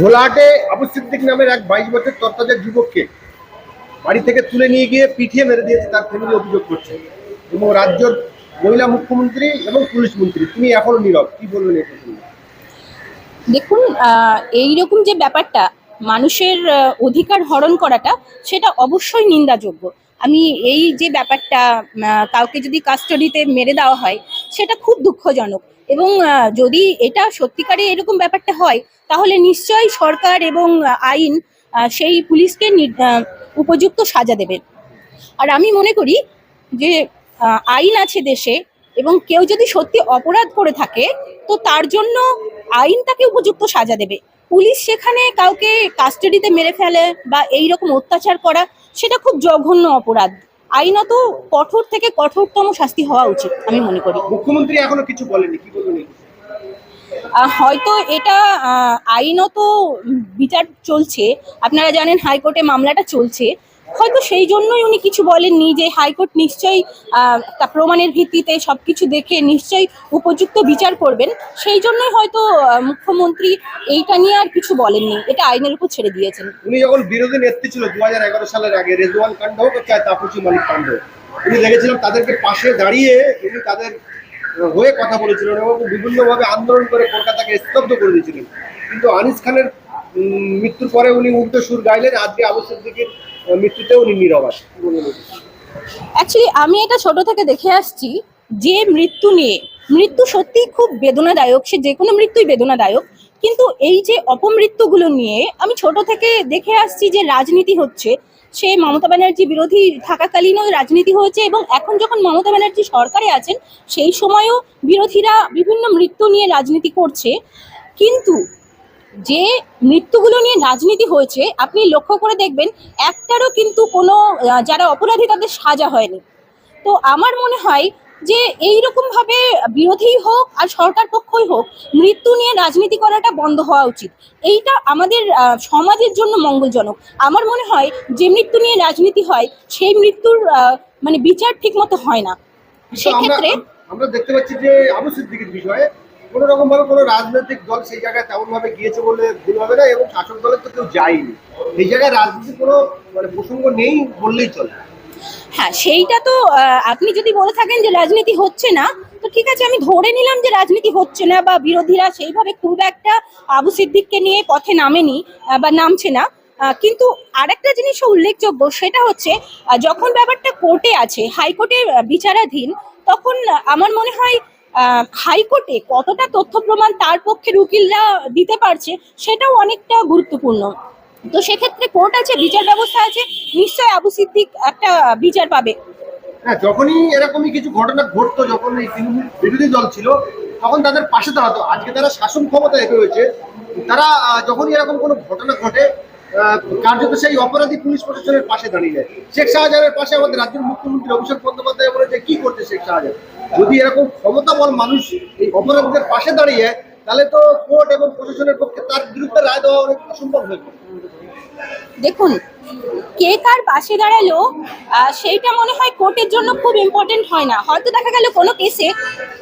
ঘোলাহাটে আবু সিদ্দিক নামের এক বাইশ বছর তত্ত্বাজার যুবককে বাড়ি থেকে তুলে নিয়ে গিয়ে পিঠিয়ে মেরে দিয়েছে তার ফ্যামিলি অভিযোগ করছে। এবং রাজ্যের মহিলা মুখ্যমন্ত্রী এবং পুলিশ মন্ত্রী তিনি এখনও নীরব, কি বলবেন এটা? দেখুন এই রকম যে ব্যাপারটা, মানুষের অধিকার হরণ করাটা, সেটা অবশ্যই নিন্দাযোগ্য। আমি এই যে ব্যাপারটা কাউকে যদি কাস্টডিতে মেরে দেওয়া হয়, সেটা খুব দুঃখজনক। এবং যদি এটা সত্যিকারে এরকম ব্যাপারটা হয়, তাহলে নিশ্চয়ই সরকার এবং আইন সেই পুলিশকে উপযুক্ত সাজা দেবে আর আমি মনে করি যে আইন আছে দেশে এবং কেউ যদি সত্যি অপরাধ করে থাকে, তো তার জন্য আইন তাকে উপযুক্ত সাজা দেবে। পুলিশ সেখানে কাউকে কাস্টাডিতে মেরে ফেলে বা এই রকম অত্যাচার করা, সেটা খুব জঘন্য অপরাধ। আইনত কঠোর থেকে কঠোরতম শাস্তি হওয়া উচিত আমি মনে করি। মুখ্যমন্ত্রী এখনও কিছু বলেনি কি বলবেন হয়তো এটা আইনত বিচার চলছে। আপনারা জানেন হাইকোর্টে মামলাটা চলছে। হয়তো সেই জন্যই উনি কিছু বলেননি যে হাইকোর্ট নিশ্চয়ই তা প্রমাণের ভিত্তিতে সব কিছু দেখে নিশ্চয়ই উপযুক্ত বিচার করবেন। সেই জন্যই হয়তো মুখ্যমন্ত্রী এইটা নিয়ে আর কিছু বলেননি। এটা আইনের উপর ছেড়ে দিয়েছেন। উনি যখন বিরোধী নেত্রী ছিল দু হাজার এগারো সালের আগে, রেজওয়ান কাণ্ড হোক চায় তাপসী মালিক কাণ্ড উনি দেখেছিলাম তাদেরকে পাশে দাঁড়িয়ে উনি তাদের হয়ে কথা বলেছিলেন এবং বিভিন্নভাবে আন্দোলন করে কলকাতাকে স্তব্ধ করে দিয়েছিলেন। কিন্তু আনিস খানের মৃত্যুর পরে উনি উল্টো সুর গাইলেন, আজকে আবু সিদ্দিকের মৃত্যুতে উনি নীরব বিষয়ে? অ্যাকচুয়ালি আমি এটা ছোট থেকে দেখে আসছি, যে মৃত্যু নিয়ে, মৃত্যু সত্যিই খুব বেদনাদায়ক, সে যে কোনো মৃত্যুই বেদনাদায়ক, কিন্তু এই যে অপমৃত্যুগুলো নিয়ে আমি ছোট থেকে দেখে আসছি যে রাজনীতি হচ্ছে, সে মমতা ব্যানার্জি বিরোধী থাকাকালীনও রাজনীতি হয়েছে এবং এখন যখন মমতা ব্যানার্জি সরকারে আছেন, সেই সময়ও বিরোধীরা বিভিন্ন মৃত্যু নিয়ে রাজনীতি করছে, কিন্তু যে মৃত্যুগুলো নিয়ে রাজনীতি হয়েছে আপনি লক্ষ্য করে দেখবেন একটারও কিন্তু কোনো যারা অপরাধী তাদের সাজা হয়নি। তো আমার মনে হয় যে এই রকম ভাবে বিরোধী হোক আর সরকার পক্ষই হোক মৃত্যু নিয়ে রাজনীতি করাটা বন্ধ হওয়া উচিত। এইটা আমাদের সমাজের জন্য মঙ্গলজনক। আমার মনে হয় যে মৃত্যু নিয়ে রাজনীতি হয় সেই মৃত্যুর আহ, মানে বিচার ঠিক মতো হয় না। সেক্ষেত্রে আমরা দেখতে পাচ্ছি যে আবু সিদ্দিকের বিষয়ে কোনো রকম ভাবে কোনো রাজনৈতিক দল সেই জায়গায় তেমন ভাবে গিয়েছে বলে ভুল হবে না এবং শাসক দলের তো কেউ যায়নি। এই জায়গায় রাজনীতির কোনো মানে প্রসঙ্গ নেই বললেই চলে। হ্যাঁ সেইটা তো আপনি যদি বলে থাকেন যে রাজনীতি হচ্ছে না, তো ঠিক আছে, আমি ধরে নিলাম যে রাজনীতি হচ্ছে না বা বিরোধীরা সেইভাবে খুব একটা আবু সিদ্দিককে নিয়ে পথে নামেনি বা নামছে না। কিন্তু আরেকটা জিনিসও উল্লেখযোগ্য, সেটা হচ্ছে যখন ব্যাপারটা কোর্টে আছে হাইকোর্টে বিচারাধীন, তখন আমার মনে হয় হাইকোর্টে কতটা তথ্য প্রমাণ তার পক্ষের উকিলরা দিতে পারছে সেটাও অনেকটা গুরুত্বপূর্ণ। তো সেক্ষেত্রে কোর্ট আছে, বিচার ব্যবস্থা আছে নিশ্চয় আবু সিদ্দিক একটা বিচার পাবে। হ্যাঁ যখনই এরকমই কিছু ঘটনা ঘটতো, যখন এই তৃণমূল বিরোধী দল ছিল, তখন তাদের পাশে দাঁড়াতো। আজকে তারা শাসন ক্ষমতা এগিয়ে রয়েছে। তারা যখনই এরকম কোনো ঘটনা ঘটে কার্যত সেই অপরাধী পুলিশ প্রশাসনের পাশে দাঁড়িয়ে শেখ শাহজাহানের পাশে আমাদের রাজ্যের মুখ্যমন্ত্রী অভিষেক বন্দ্যোপাধ্যায় বলে যে কি করছে শেখ শাহজাহান? যদি এরকম ক্ষমতাবল মানুষ এই অপরাধীদের পাশে দাঁড়িয়ে, তাহলে তো কোর্ট এবং প্রশাসনের পক্ষে তার বিরুদ্ধে রায় দেওয়া অনেক অসম্ভব হয়ে দেখুন কে কার পাশে দাঁড়াল সেইটা মনে হয় কোর্টের জন্য খুব ইম্পর্টেন্ট হয় না। হয়তো দেখা গেল কোনো কেসে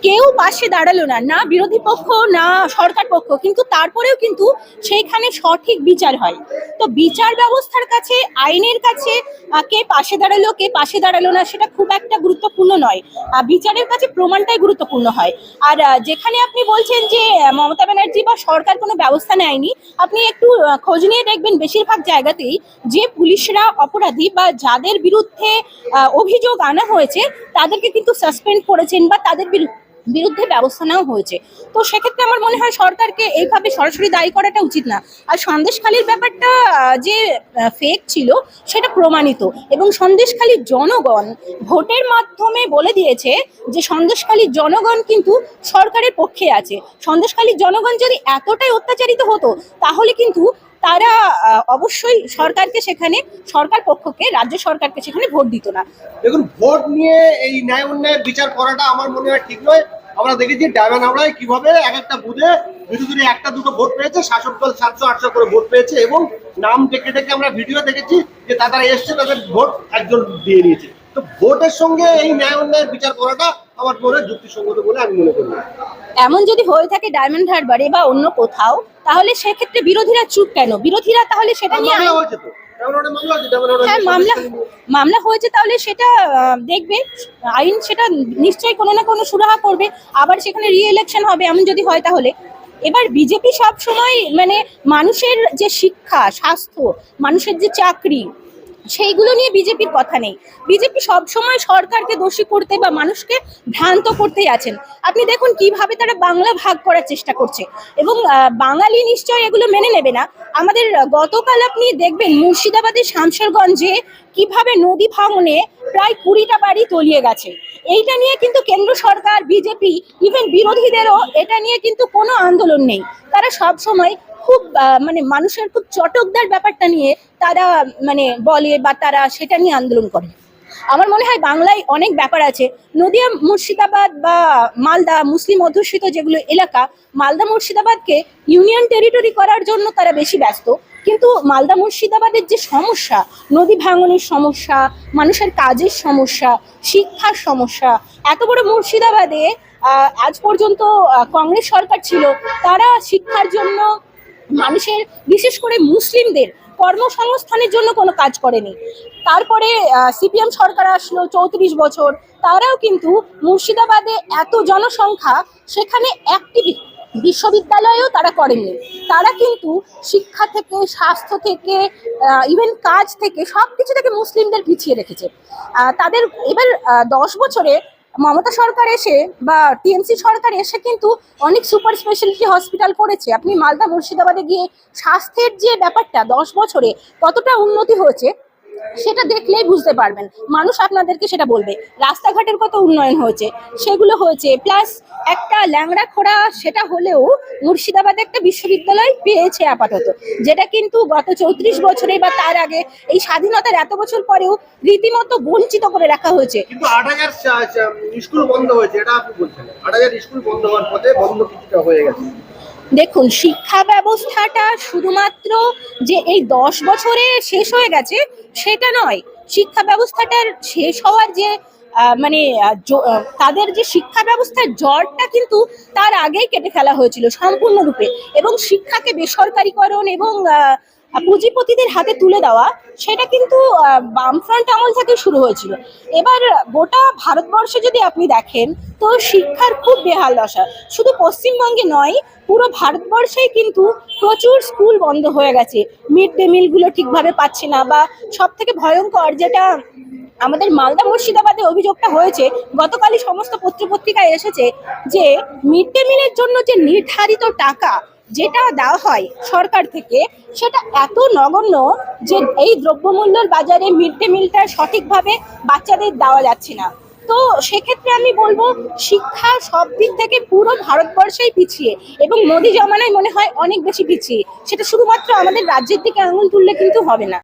কেউ পাশে দাঁড়াল না না বিরোধী পক্ষ না সরকার পক্ষ কিন্তু তারপরেও কিন্তু সেইখানে সঠিক বিচার হয়। তো বিচার ব্যবস্থার কাছে আইনের কাছে কে পাশে দাঁড়াল কে পাশে দাঁড়াল না সেটা খুব একটা গুরুত্বপূর্ণ নয়। আহ, বিচারের কাছে প্রমাণটাই গুরুত্বপূর্ণ হয়। আর যেখানে আপনি বলছেন যে মমতা ব্যানার্জি বা সরকার কোনো ব্যবস্থা নেয়নি আপনি একটু খোঁজ নিয়ে দেখবেন বেশিরভাগ জায়গাতেই যে পুলিশরা অপরাধী বা যাদের বিরুদ্ধে অভিযোগ আনা হয়েছে, তাদেরকে কিন্তু সাসপেন্ড করেছেন বা তাদের বিরু- বিরুদ্ধে ব্যবস্থা নেওয়া হয়েছে। তো সেক্ষেত্রে আমার মনে হয় সরকারকে এইভাবে সরাসরি দায়ী করাটা উচিত না। আর সন্দেশখালির ব্যাপারটা যে ফেক ছিল, সেটা প্রমাণিত। এবং সন্দেশখালীর জনগণ ভোটের মাধ্যমে বলে দিয়েছে যে সন্দেশখালীর জনগণ কিন্তু সরকারের পক্ষে আছে। সন্দেশখালীর জনগণ যদি এতটাই অত্যাচারিত হতো, তাহলে কিন্তু তারা অবশ্যই সরকারকে সেখানে সরকার পক্ষকে রাজ্য সরকারকে সেখানে ভোট দিত না। দেখুন ভোট নিয়ে এই ন্যায় অন্যায়ের বিচার করাটা আমার মনে হয় ঠিক নয়। আমরা দেখেছি ডায়মন্ড হাওড়ায় কীভাবে এক একটা বুথে বিরোধী একটা দুটো ভোট পেয়েছে শাসক দল সাতশো আটশো করে ভোট পেয়েছে এবং নাম ডেকে ডেকে আমরা ভিডিও দেখেছি যে তারা এসছে তাদের ভোট একজন দিয়ে নিয়েছে। তো ভোটের সঙ্গে এই ন্যায় অন্যায়ের বিচার করাটা আমার মনে হয় যুক্তিসঙ্গত বলে আমি মনে করি এমন যদি হয়ে থাকে ডায়মন্ড হারবারে বা অন্য কোথাও তাহলে সেক্ষেত্রে বিরোধীরা চুপ কেন? বিরোধীরা তাহলে সেটা নিয়ে মামলা হ্যাঁ মামলা মামলা হয়েছে তাহলে সেটা দেখবে। আইন সেটা নিশ্চয়ই কোনো না কোনো সুরাহা করবে। আবার সেখানে রি ইলেকশন হবে এমন যদি হয় তাহলে। এবার বিজেপি সব সময় মানে মানুষের যে শিক্ষা স্বাস্থ্য মানুষের যে চাকরি সেইগুলো নিয়ে বিজেপির কথা নেই। বিজেপি সবসময় সরকারকে দোষী করতে বা মানুষকে ভ্রান্ত করতেই আছেন। আপনি দেখুন কীভাবে তারা বাংলা ভাগ করার চেষ্টা করছে। এবং বাঙালি নিশ্চয় এগুলো মেনে নেবে না। আমাদের গতকাল আপনি দেখবেন মুর্শিদাবাদের শামশেরগঞ্জে কীভাবে নদী ভাঙনে প্রায় কুড়িটা বাড়ি তলিয়ে গেছে। এইটা নিয়ে কিন্তু কেন্দ্র সরকার, বিজেপি ইভেন বিরোধীদেরও এটা নিয়ে কিন্তু কোনো আন্দোলন নেই। তারা সব সময় খুব মানে মানুষের খুব চটকদার ব্যাপারটা নিয়ে তারা মানে বলে বা তারা সেটা নিয়ে আন্দোলন করে। আমার মনে হয় বাংলায় অনেক ব্যাপার আছে। নদিয়া মুর্শিদাবাদ বা মালদা মুসলিম অধ্যুষিত যেগুলো এলাকা, মালদা মুর্শিদাবাদকে ইউনিয়ন টেরিটরি করার জন্য তারা বেশি ব্যস্ত। কিন্তু মালদা মুর্শিদাবাদের যে সমস্যা, নদী ভাঙনের সমস্যা, মানুষের কাজের সমস্যা, শিক্ষার সমস্যা, এত বড় মুর্শিদাবাদে আজ পর্যন্ত কংগ্রেস সরকার ছিল, তারা শিক্ষার জন্য মানুষের, বিশেষ করে মুসলিমদের কর্মসংস্থানের জন্য কোনো কাজ করেনি। তারপরে সিপিএম সরকার আসলো, চৌত্রিশ বছর, তারাও কিন্তু মুর্শিদাবাদে এত জনসংখ্যা, সেখানে একটি বিশ্ববিদ্যালয়েও তারা করেননি। তারা কিন্তু শিক্ষা থেকে, স্বাস্থ্য থেকে ইভেন কাজ থেকে সব কিছু থেকে মুসলিমদের পিছিয়ে রেখেছে। তাদের এবার দশ বছরে মমতা সরকার এসে বা টিএমসি সরকার এসে কিন্তু অনেক সুপার স্পেশালিটি হসপিটাল করেছে। আপনি মালদা মুর্শিদাবাদে গিয়ে স্বাস্থ্যের যে ব্যাপারটা দশ বছরে কতটা উন্নতি হয়েছে সেটা দেখলেই বুঝতে পারবেন। মানুষ আপনাদেরকে সেটা বলবে। রাস্তাঘাটের কত উন্নয়ন হয়েছে, সেগুলো হয়েছে। প্লাস একটা ল্যাংড়া খোড়া, সেটা হলেও মুর্শিদাবাদে একটা বিশ্ববিদ্যালয় পেয়েছে আপাতত, যেটা কিন্তু গত চৌত্রিশ বছরে বা তার আগে, এই স্বাধীনতার এত বছর পরেও রীতিমতো বঞ্চিত করে রাখা হয়েছে। স্কুল বন্ধ হয়েছে, এটা আপনি বলছেন। আট হাজার স্কুল বন্ধ হওয়ার পথে বন্ধ কিছুটা হয়ে গেছে। দেখুন, শিক্ষা ব্যবস্থাটা শুধুমাত্র যে এই দশ বছরে শেষ হয়ে গেছে, সেটা নয়। শিক্ষা ব্যবস্থাটার শেষ হওয়ার যে মানে তাদের যে শিক্ষা ব্যবস্থার জ্বরটা কিন্তু তার আগেই কেটে ফেলা হয়েছিল সম্পূর্ণরূপে। এবং শিক্ষাকে বেসরকারীকরণ এবং পুঁজিপতিদের হাতে তুলে দেওয়া, সেটা কিন্তু বামফ্রন্ট আমল থেকে শুরু হয়েছিল। এবার গোটা ভারতবর্ষে যদি আপনি দেখেন, তো শিক্ষার খুব বেহাল দশা। শুধু পশ্চিমবঙ্গে নয়, পুরো ভারতবর্ষেই কিন্তু প্রচুর স্কুল বন্ধ হয়ে গেছে। মিড ডে মিলগুলো ঠিকভাবে পাচ্ছে না বা সব থেকে ভয়ঙ্কর যেটা আমাদের মালদা মুর্শিদাবাদে অভিযোগটা হয়েছে, গতকালই সমস্ত পত্রপত্রিকায় এসেছে যে, মিড ডে মিলের জন্য যে নির্ধারিত টাকা যেটা দেওয়া হয় সরকার থেকে, সেটা এত নগণ্য যে এই দ্রব্যমূল্যের বাজারে মিড ডে মিলটা সঠিকভাবে বাচ্চাদের দেওয়া যাচ্ছে না। তো সেক্ষেত্রে আমি বলব, শিক্ষা সব দিক থেকে পুরো ভারতবর্ষেই পিছিয়ে এবং মোদি জমানায় মনে হয় অনেক বেশি পিছিয়ে। সেটা শুধুমাত্র আমাদের রাজ্যের দিকে আঙুল তুললে কিন্তু হবে না।